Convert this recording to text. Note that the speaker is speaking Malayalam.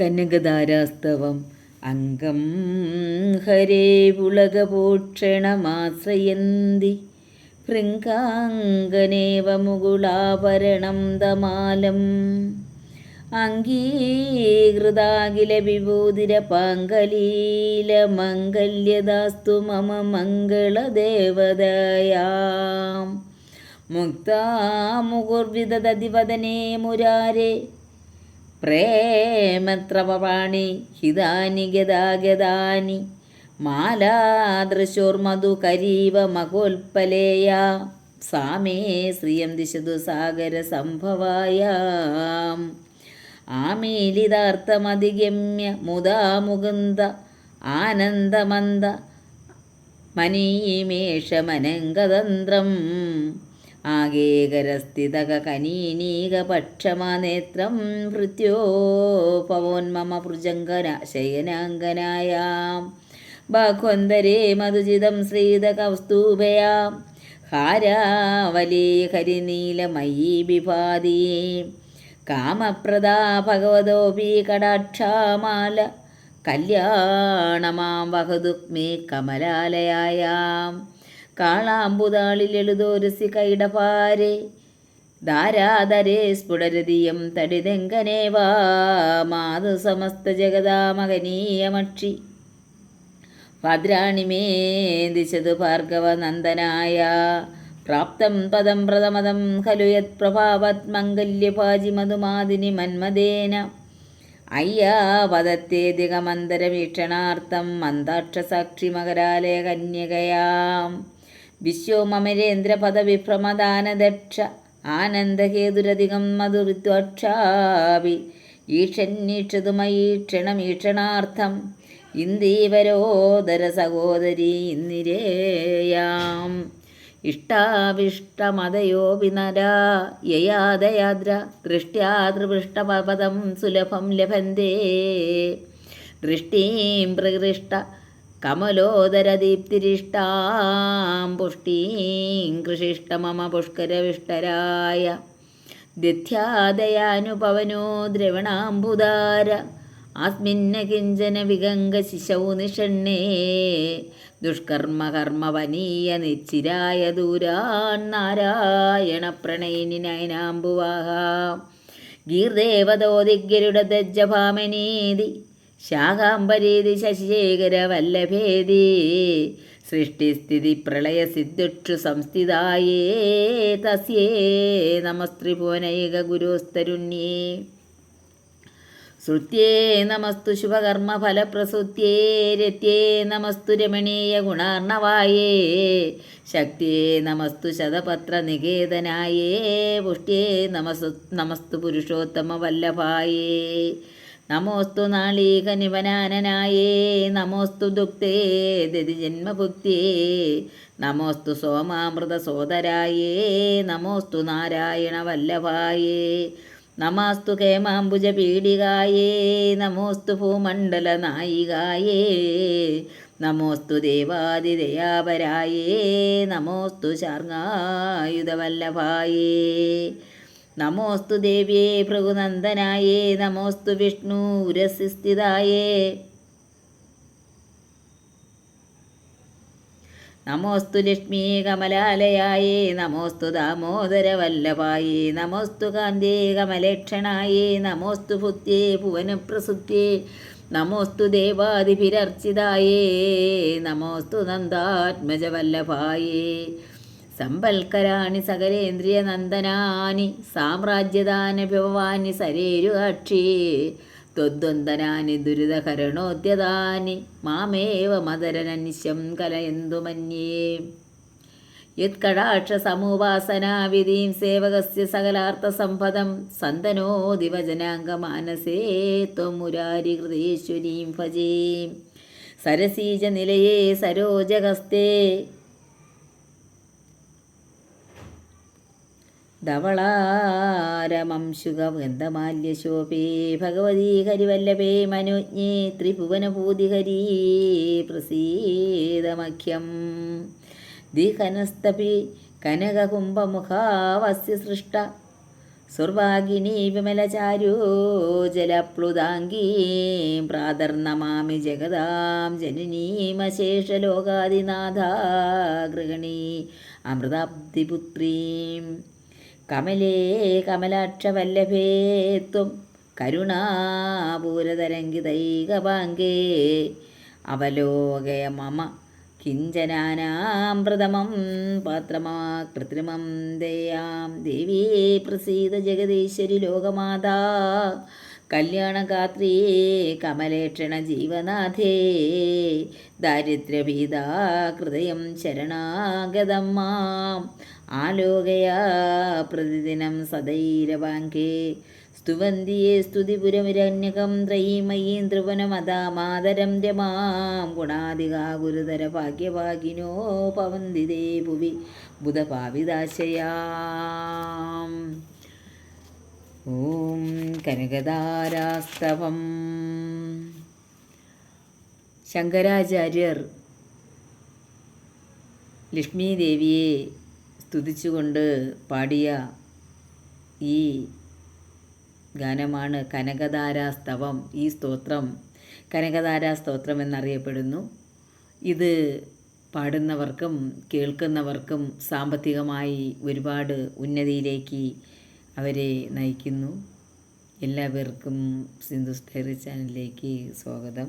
കനകധാരാസ്തവം. അംഗം ഹരേ പുളകപോക്ഷണമാശ്രയന്തി ഭൃങ്കാംഗനേവ മുകുളാഭരണം ദമാലം അംഗീകൃതാഖില വിഭൂതിരപാങ്കലീല മംഗല്യദാസ്തു മമ മംഗളദേവതയാം. മുക്താമുകുർവിദതിവദനേ മുരാരേ. പ്രേമത്രപാണി ഹിതാനി ഗതാഗതാനി മാലാദൃശോർമധുകരീവ മകോൽപ്പലേയ സാമേ ശ്രിയം ദിശതു സാഗര സംഭവായ. ആമീലിതാർത്ഥമധിഗമ്യ മുദാ മുകുന്ദ ആനന്ദമന്ദ മനീമേഷമനങ്കതന്ത്രം ആഗേകരസ്ഥിതകനീനീകപക്ഷമനേത്രം ഭൃത്യോപവോന്മമ ഭൃജങ്കന ശയനാങ്കനായാം ബാഹ്വന്തരേ മധുചിതം ശ്രീതകൗസ്തൂഭയാം. ഹാരാവലേ ഹരിനീലമയീ വിഭാതി കാമപ്രദാ ഭഗവതോപി കടാക്ഷാമാല. കല്യാണമാം വഹതുക്മേ കമലാലയായാം. കാളാമ്പുതാളിൽ എഴുതോരസി കൈടപാരെ. ധാരാധരേ സ്ഫുടരതിയം തടിതെങ്കനേവാ മാതു സമസ്ത ജഗതാമകനീയമക്ഷി ഭദ്രാണിമേ ദിശതു ഭാർഗവനന്ദനായ. പ്രാപ്തം പദം പ്രഥമതം ഖലു യത് പ്രഭാവത് മംഗല്യപാജി മധുമാതിനി മന്മദേന. അയ്യാ പദത്തേതികമന്തരവീക്ഷണാർത്ഥം മന്ദാക്ഷസാക്ഷി മകരാലയ കന്യകയാം. വിശ്വമമരേന്ദ്രപദവിഭ്രമദാനദക്ഷ ആനന്ദഹേതുരധികം മധുരിത്വക്ഷാപി ഈക്ഷന്നീക്ഷതുമയീക്ഷണമീക്ഷണാർത്ഥം ഇന്ദീവരോദര സഹോദരി ഇന്ദിരേയാം. ഇഷ്ടാവിഷ്ടമതയോ വിനരാ യയാദയാദ്ര ദൃഷ്ട്യാതൃപൃഷ്ടപദം സുലഭം ലഭന്തേ. ദൃഷ്ടീം പ്രകൃഷ്ട കമലോദരദീപ്തിരിഷ്ടാം പുഷ്ടീം കൃഷിഷ്ട മമ പുഷ്കരവിഷ്ടരായ ദിധ്യാദയാനുപവനോ ദ്രവണാംബുദാര ആസ്മിന്ന കിഞ്ചന വിഗംഗ ശിശൗ നിഷണ്ണേ ദുഷ്കർമ്മകർമ്മവനീയ നിച്ചിരായ ദൂരാൻ നാരായണ പ്രണയിനി നയനാംബുവാഹ ഗീർദേവതോദിഗ്ഗരുടെ ദജ്ജഭാമനീതി ശാകാംബരീതി ശശിശേഖര വല്ലഭേദി സൃഷ്ടിസ്ഥിതി പ്രളയ സിദ്ധുക്ഷു സംസ്ഥിതായേ തസ്യേ നമസ്ത്രിഭുവനൈക ഗുരുസ്തരുണ്യേ ശ്രുത്യേ നമസ്തു ശുഭകർമ്മഫലപ്രസൂത്യേ രത്യേ നമസ്തു രമണീയ ഗുണാർണവായേ ശക്തിയേ നമസ്തു ശതപത്ര നികേതനായേ പുഷ്ട്യേ നമസ് നമസ്തു പുരുഷോത്തമ വല്ലഭായേ നമോസ്തു നാളീക നിവനാനനായേ നമോസ്തു ദുക്തേ ദതിജന്മഭുക്തേ നമോസ്തു സോമാമൃത സോദരായേ നമോസ്തു നാരായണ വല്ലഭായേ നമാസ്തു കേമാംബുജ പീഡികായേ നമോസ്തു ഭൂമണ്ഡല നായികായേ നമോസ്തു ദേവാദിദയാപരായേ നമോസ്തു ശാർങ്ങായുധവല്ലഭായേ. നമോസ്തു ദേവ്യേ ഭൃഗുനന്ദനായേ നമോസ്തു വിഷ്ണു ഉരസിസ്ഥിതായേ നമോസ്തു ലക്ഷ്മീ കമലാലയായേ നമോസ്തു ദാമോദരവല്ലഭായേ നമോസ്തു കാന്തേ കമലക്ഷണായേ നമോസ്തു ഭുത്യേ ഭുവനപ്രസുത്യേ നമോസ്തു ദേവാദിഭിരർച്ചിതായേ നമോസ്തു നന്ദാത്മജവല്ലഭായേ. സമ്പൽക്കരാണി സകലേന്ദ്രിയ നന്ദനാനി സാമ്രാജ്യദാനഭവാനി സരേരുകാക്ഷി ത്വദ്വന്ദനാനി ദുരിതകരണോദ്യതാനി മാമേവ മദരനനിശം കലയന്തു മന്യേ. യത്കടാക്ഷസമുപാസനാവിധീം സേവകസ്യ സകലാർത്ഥസമ്പദം സന്തനോ ദിവജനാംഗമാനസേ ത്വമുരാരി മുരാരിഹൃതേശ്വരീം ഭജേ. സരസീജനിലയേ സരോജഹസ്തേ ധവളാരമംശുഗന്ധമാല്യശോഭേ ഭഗവതി ഹരിവല്ലഭേ മനുജ്ഞേ ത്രിഭുവനഭൂതിഹരീ പ്രസീതമഖ്യം. ദിഹനസ്തപി കനകകുംഭമുഖാവസ്യ സൃഷ്ട സുർവാഗിനി വിമലചാരോ ജലപ്ലുതാംഗീം പ്രാതർണമാമി ജഗതാം ജനനീമശേഷലോകാദിനാഥ ഗൃഹിണീ അമൃതാബ്ദിപുത്രീം കമലേ കമലാക്ഷവല്ലഭേ ത്വം കരുണാപൂരതരംഗിതൈകപാങ്കേ അവലോകയ മമ കിഞ്ചനാനാമൃതമം പാത്രമാ കൃത്രിമം ദയാം. ദേവീ പ്രസീത ജഗദീശ്വരി ലോകമാതാ. കല്യാണഗാത്രീ കമലേക്ഷണ ജീവനാഥേ. ദാരിദ്ര്യഭീതാ ഹൃദയം ശരണാഗതം മാം. ആലോകയ പ്രതിദിനം സദൈരവാങ്കേ. സ്തുവന്തിയെ സ്തുതിപുരമിരന്യകം ത്രയീമയീം ത്രിപുനമതാമാതരം രമാം ഗുണാധികാ ഗുരുതര ഭാഗ്യഭാഗിനോ പവന്തി ഭുവി ബുധപാവിതാശയാം ഓം കനകതാരാസ്തവം ശങ്കരാചാര്യർ ലക്ഷ്മി ദേവിയെ സ്തുതിച്ചുകൊണ്ട് പാടിയ ഈ ഗാനമാണ് കനകധാരാസ്തവം ഈ സ്തോത്രം. കനകധാരാ സ്തോത്രം എന്നറിയപ്പെടുന്നു. ഇത് പാടുന്നവർക്കും കേൾക്കുന്നവർക്കും സാമ്പത്തികമായി ഒരുപാട് ഉന്നതിയിലേക്ക് അവരെ നയിക്കുന്നു. എല്ലാവർക്കും സിന്ധു സ്റ്റേറി ചാനലിലേക്ക് സ്വാഗതം.